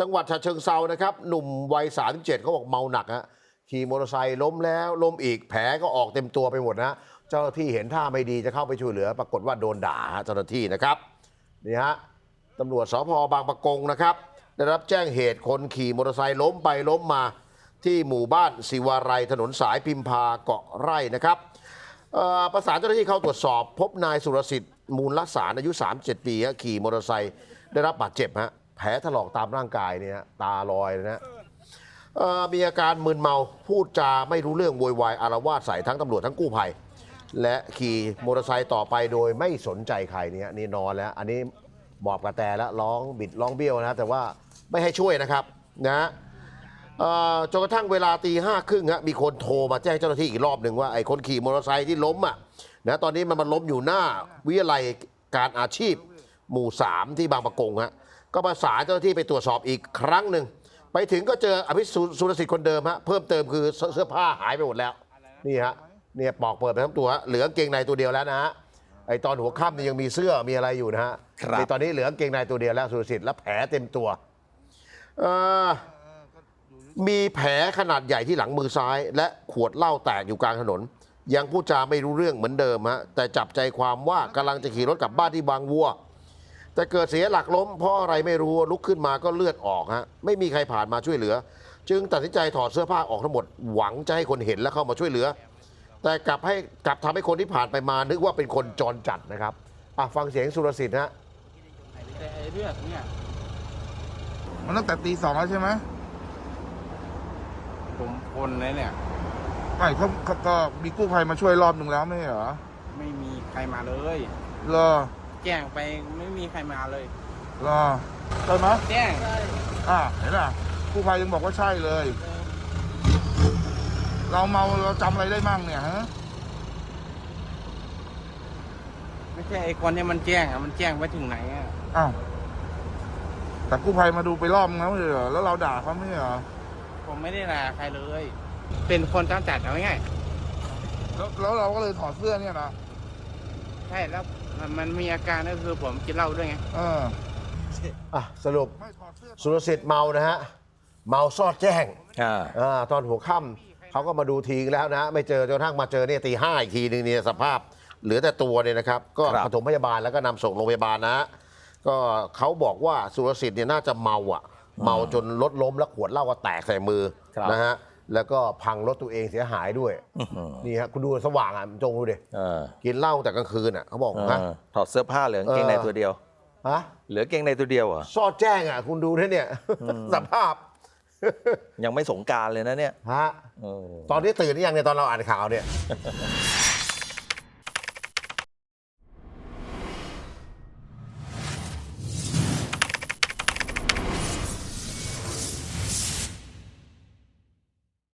จังหวัดฉะเชิงเซานะครับ หนุ่มวัย 37เขาบอกเมาหนักฮะขี่มอเตอร์ไซค์ล้มแล้วล้มอีกแผลก็ออกเต็มตัวไปหมดนะเจ้าหน้าที่เห็นท่าไม่ดีจะเข้าไปช่วยเหลือ ปรากฏว่าโดนด่าเจ้าหน้าที่นะครับนี่ฮะตำรวจสพบางปะกงนะครับ ได้รับแจ้งเหตุคนขี่มอเตอร์ไซค์ล้มไปล้มมาที่หมู่บ้านศิวารัยถนนสายพิมพาเกาะไร่นะครับประสานเจ้าหน้าที่เข้าตรวจสอบ พบนายสุรสิทธิ์มูลละสารอายุ 37 ปีขี่มอเตอร์ไซค์ได้รับบาดเจ็บฮะ แผลถลอกตามร่างกายเนี่ยตาลอยนะฮะมีอาการมึนเมาพูดจาไม่รู้เรื่องโวยวายอารวาสใส่ทั้งตำรวจทั้งกู้ภัย และขี่มอเตอร์ไซค์ต่อไปโดยไม่สนใจใครเนี่ยนี่นอนแล้ว อันนี้หมอบกระแตแล้วร้องบิดร้องเบี้ยวนะ แต่ว่าไม่ให้ช่วยนะครับนะจนกระทั่งเวลาตีห้าครึ่งฮะมีคนโทรมาแจ้งเจ้าหน้าที่อีกรอบหนึ่งว่าไอ้คนขี่มอเตอร์ไซค์ที่ล้มอะนะตอนนี้มันมันล้มอยู่หน้าวิทยาลัยการอาชีพหมู่ 3 ที่บางประกงฮะ ก็ประสานเจ้าหน้าที่ไปตรวจสอบอีกครั้งหนึ่ง ไปถึงก็เจออภิสุสุรสิทธิ์คนเดิมฮะเพิ่มเติมคือเสื้อเสื้อผ้าหายไปหมดแล้ว นี่ฮะเนี่ยปอกเปิดไปทั้งตัวฮะเหลือกางเกงในตัวเดียวแล้วนะฮะไอตอนหัวค่ำนี่ยังมีเสื้อมีอะไรอยู่นะฮะครับนี่ตอนนี้เหลือกางเกงในตัวเดียวแล้วสุรสิทธิ์แล้วแผลเต็มตัวเอ่อมีแผลขนาดใหญ่ที่หลังมือซ้าย และขวดเหล้าแตกอยู่กลางถนน ยังพูดจาไม่รู้เรื่องเหมือนเดิมฮะแต่จับใจความว่ากำลังจะขี่รถกลับบ้านที่บางวัว แต่เกิดเสียหลักล้มเพราะอะไรไม่รู้ลุกขึ้นมาก็เลือดออกฮะไม่มีใครผ่านมาช่วยเหลือ จึงตัดสินใจถอดเสื้อผ้าออกทั้งหมดหวังจะให้คนเห็นและเข้ามาช่วยเหลือ แต่กลับให้กลับทำให้คนที่ผ่านไปมานึกว่าเป็นคนจรจัดนะครับอะฟังเสียงสุรสิทธิ์ฮะแต่ไอ้เลือดเนี่ยมันตั้งแต่ตีสองแล้วใช่ไหมผมคนเลยเนี่ยไม่เขาเขาก็มีกู้ภัยมาช่วยรอบหนึ่งแล้วไม่ใช่เหรอไม่มีใครมาเลยเหรอ แจ้งไปไม่มีใครมาเลยเหรอใช่ไหมแจ้งอ่าเห็นอะกู้ภัยยังบอกว่าใช่เลย เราเมาเราจำอะไรได้มั่งเนี่ยฮะไม่ใช่ไอ้คนที่มันแจ้งอะมันแจ้งไปถึงไหนอะอ้าวแต่กู้ภัยมาดูไปรอบนึงแล้วไม่ใช่เหรอแล้วเราด่าเขาไม่ใช่เหรอผมไม่ได้ด่าใครเลย เป็นคนจ้างจัดเอาง่ายแล้วแล้วเราก็เลยถอดเสื้อเนี่ยนะๆ ใช่แล้วมันมันมีอาการก็คือผมกินเหล้าด้วยไง เอออะสรุปไม่ถอดเสื้อสุรสิทธิ์เมานะฮะ เมาซอดแจ้งอ่า อาตอนหัวค่ำเขาก็มาดูทีแล้วนะ ไม่เจอจนกระทั่งมาเจอเนี่ยตีห้าอีกทีหนึงเนี่ยสภาพเหลือแต่ตัวเนี่ยนะครับ ก็ครับ ปฐมพยาบาลแล้วก็นำส่งโรงพยาบาลนะ ก็เขาบอกว่าสุรสิทธิ์เนี่ยน่าจะเมาอะ เมาจนรถล้มแล้วขวดเหล้าก็แตกใส่มือครับนะฮะ แล้วก็พังรถตัวเองเสียหายด้วยอื้อหือนี่ฮะคุณดูสว่างอะจงดูดิเออกินเหล้าแต่กลางคืนอะเขาบอกเอนะอถอดเสื้อผ้าเหลือกางเกงในเออตัวเดียว ฮะเหลือเกงในตัวเดียวเหรอซอดแจ้งอะ คุณดูนะเนี่ยสภาพยังไม่สงกรารเลยนะเนี่ยฮะเออ ตอนนี้ตื่นหรือยังเนี่ยตอนเราอ่านข่าวเนี่ย